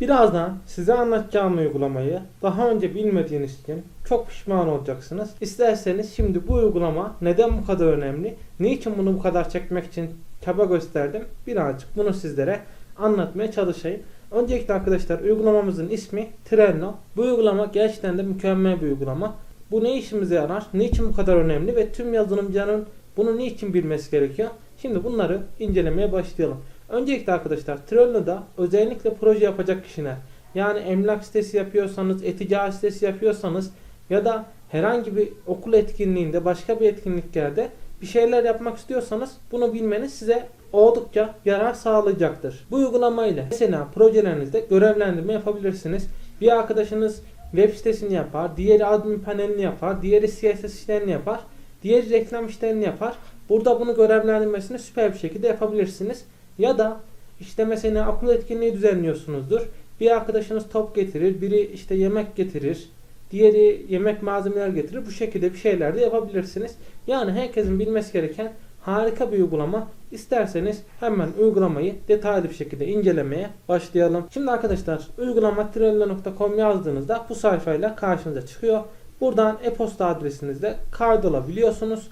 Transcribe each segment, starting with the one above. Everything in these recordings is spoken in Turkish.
Birazdan size anlatacağım uygulamayı daha önce bilmediğiniz için çok pişman olacaksınız. İsterseniz şimdi bu uygulama neden bu kadar önemli, niçin bunu bu kadar çekmek için çaba gösterdim birazcık bunu sizlere anlatmaya çalışayım. Öncelikle arkadaşlar uygulamamızın ismi Trello. Bu uygulama gerçekten de mükemmel bir uygulama. Bu ne işimize yarar, niçin bu kadar önemli ve tüm yazılımcının bunu niçin bilmesi gerekiyor? Şimdi bunları incelemeye başlayalım. Öncelikle arkadaşlar Trello'da özellikle proje yapacak kişiler yani emlak sitesi yapıyorsanız, e-ticaret sitesi yapıyorsanız ya da herhangi bir okul etkinliğinde başka bir etkinliklerde bir şeyler yapmak istiyorsanız bunu bilmeniz size oldukça yarar sağlayacaktır. Bu uygulamayla mesela projelerinizde görevlendirme yapabilirsiniz. Bir arkadaşınız web sitesini yapar, diğeri admin panelini yapar, diğeri CSS işlerini yapar, diğeri reklam işlerini yapar. Burada bunu görevlendirmesini süper bir şekilde yapabilirsiniz. Ya da işte mesela okul etkinliği düzenliyorsunuzdur. Bir arkadaşınız top getirir, biri işte yemek getirir, diğeri yemek malzemeler getirir. Bu şekilde bir şeyler de yapabilirsiniz. Yani herkesin bilmesi gereken harika bir uygulama. İsterseniz hemen uygulamayı detaylı bir şekilde incelemeye başlayalım. Şimdi arkadaşlar uygulama trello.com yazdığınızda bu sayfayla karşınıza çıkıyor. Buradan e-posta adresinizde kaydolabiliyorsunuz.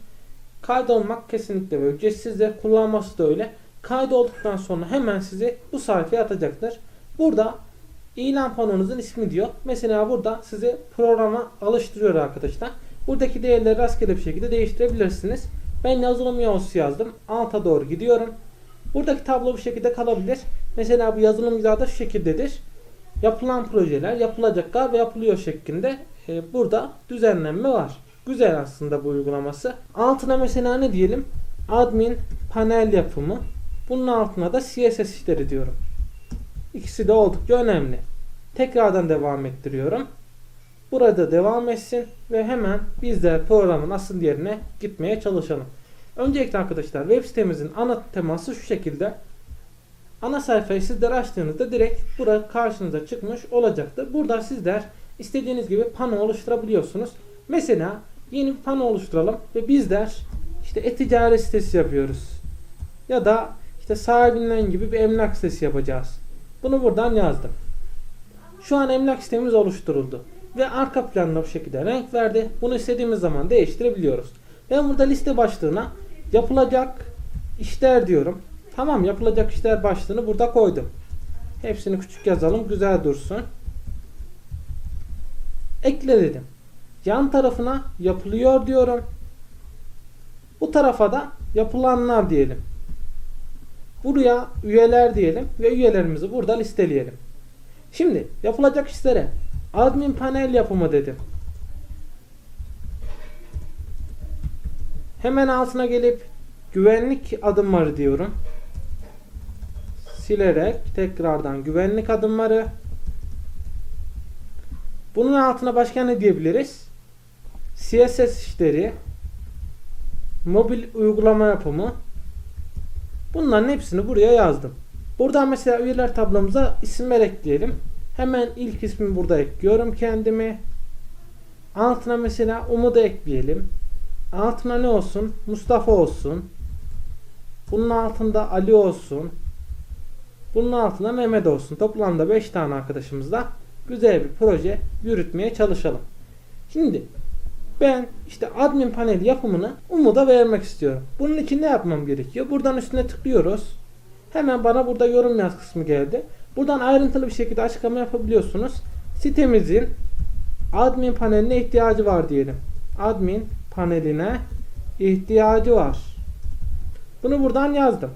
Kaydolmak kesinlikle ücretsizdir. Kullanması da öyle. Kaydolduktan sonra hemen sizi bu sayfaya atacaktır. Burada ilan panonuzun ismi diyor. Mesela burada sizi programa alıştırıyor arkadaşlar. Buradaki değerleri rastgele bir şekilde değiştirebilirsiniz. Ben yazılım yolcusu yazdım. Alta doğru gidiyorum. Buradaki tablo bu şekilde kalabilir. Mesela bu yazılım imzada şu şekildedir. Yapılan projeler yapılacaklar ve yapılıyor şeklinde e, burada düzenlenme var. Güzel aslında bu uygulaması. Altına mesela ne diyelim? Admin panel yapımı. Bunun altına da CSS işleri diyorum. İkisi de oldukça önemli. Tekrardan devam ettiriyorum. Burada devam etsin ve hemen biz de programın asıl yerine gitmeye çalışalım. Öncelikle arkadaşlar web sitemizin ana teması şu şekilde. Ana sayfayı sizler açtığınızda direkt burada karşınıza çıkmış olacaktır. Burada sizler istediğiniz gibi pano oluşturabiliyorsunuz. Mesela yeni bir pano oluşturalım ve bizler işte e-ticaret sitesi yapıyoruz. Ya da işte sahibinden gibi bir emlak sitesi yapacağız. Bunu buradan yazdım. Şu an emlak sitemiz oluşturuldu. Ve arka planına bu şekilde renk verdi. Bunu istediğimiz zaman değiştirebiliyoruz. Ben burada liste başlığına yapılacak işler diyorum. Tamam yapılacak işler başlığını burada koydum. Hepsini küçük yazalım. Güzel dursun. Ekle dedim. Yan tarafına yapılıyor diyorum. Bu tarafa da yapılanlar diyelim. Buraya üyeler diyelim ve üyelerimizi burada listeleyelim. Şimdi yapılacak işlere admin panel yapımı dedim. Hemen altına gelip güvenlik adımları diyorum. Silerek tekrardan güvenlik adımları. Bunun altına başka ne diyebiliriz? CSS işleri, mobil uygulama yapımı. Bunların hepsini buraya yazdım. Buradan mesela üyeler tablomuza isimler ekleyelim. Hemen ilk ismi burada ekliyorum kendimi. Altına mesela Umut'u ekleyelim. Altına ne olsun? Mustafa olsun. Bunun altında Ali olsun. Bunun altında Mehmet olsun. Toplamda 5 tane arkadaşımızla güzel bir proje yürütmeye çalışalım. Şimdi ben işte admin panel yapımını Umut'a vermek istiyorum. Bunun için ne yapmam gerekiyor? Buradan üstüne tıklıyoruz. Hemen bana burada yorum yaz kısmı geldi. Buradan ayrıntılı bir şekilde açıklama yapabiliyorsunuz. Sitemizin admin paneline ihtiyacı var diyelim. Admin paneline ihtiyacı var. Bunu buradan yazdım.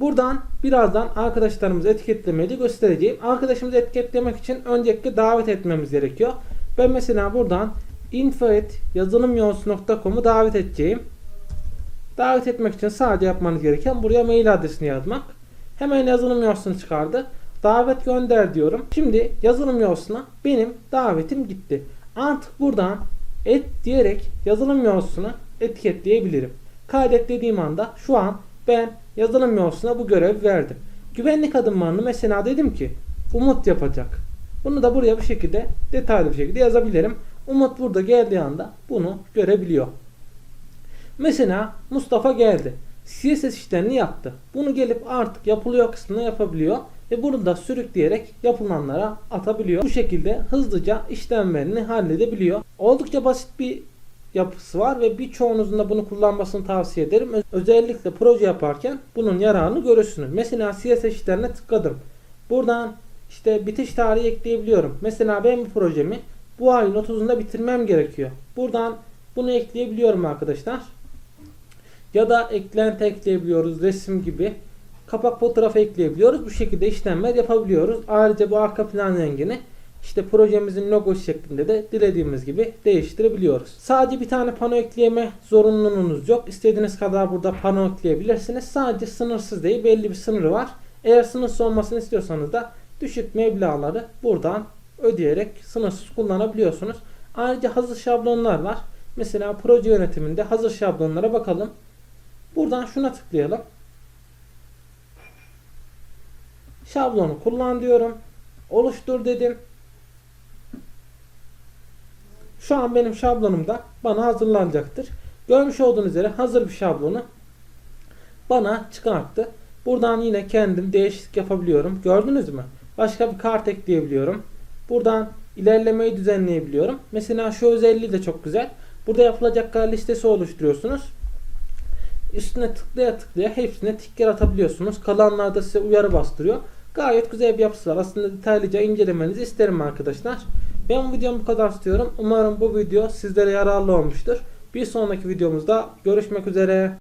Buradan birazdan arkadaşlarımızı etiketlemeyi göstereceğim. Arkadaşımızı etiketlemek için öncelikle davet etmemiz gerekiyor. Ben mesela buradan info.yazılımyolcusu.com'u davet edeceğim. Davet etmek için sadece yapmanız gereken buraya mail adresini yazmak. Hemen yazılım yolusunu çıkardı. Davet gönder diyorum. Şimdi yazılım yolusuna benim davetim gitti. Artık buradan et diyerek yazılım yolusunu etiketleyebilirim. Kaydet dediğim anda şu an ben yazılım yolusuna bu görevi verdim. Güvenlik adımlarını mesela dedim ki Umut yapacak. Bunu da buraya bu şekilde detaylı bir şekilde yazabilirim. Umut burada geldiği anda bunu görebiliyor. Mesela Mustafa geldi. CSS işlerini yaptı. Bunu gelip artık yapılıyor kısmına yapabiliyor. ve bunu da sürükleyerek yapılanlara atabiliyor. Bu şekilde hızlıca işlemlerini halledebiliyor. Oldukça basit bir yapısı var ve birçoğunuzun da bunu kullanmasını tavsiye ederim. Özellikle proje yaparken bunun yararını görürsünüz. Mesela CSS işlerine tıkladım. Buradan işte bitiş tarihi ekleyebiliyorum. Mesela ben bu projemi bu ayın 30'unda bitirmem gerekiyor. Buradan bunu ekleyebiliyorum arkadaşlar. Ya da eklenti ekleyebiliyoruz resim gibi. Kapak fotoğrafı ekleyebiliyoruz. Bu şekilde işlemler yapabiliyoruz. Ayrıca bu arka plan rengini işte projemizin logosu şeklinde de dilediğimiz gibi değiştirebiliyoruz. Sadece bir tane pano ekleyeme zorunluluğunuz yok. İstediğiniz kadar burada pano ekleyebilirsiniz. Sadece sınırsız değil belli bir sınırı var. Eğer sınırsız olmasını istiyorsanız da düşük meblağları buradan ödeyerek sınırsız kullanabiliyorsunuz. Ayrıca hazır şablonlar var. Mesela proje yönetiminde hazır şablonlara bakalım. Buradan şuna tıklayalım. Şablonu kullan diyorum. Oluştur dedim. Şu an benim şablonumda bana hazırlanacaktır. Görmüş olduğunuz üzere hazır bir şablonu bana çıkarttı. Buradan yine kendim değişiklik yapabiliyorum. Gördünüz mü? Başka bir kart ekleyebiliyorum. Buradan ilerlemeyi düzenleyebiliyorum. Mesela şu özelliği de çok güzel. Burada yapılacaklar listesi oluşturuyorsunuz. Üstüne tıklaya tıklaya hepsine tikker atabiliyorsunuz. Kalanlarda size uyarı bastırıyor. Gayet güzel bir yapısı var. Aslında detaylıca incelemenizi isterim arkadaşlar. Ben bu videomu bu kadar istiyorum. Umarım bu video sizlere yararlı olmuştur. Bir sonraki videomuzda görüşmek üzere.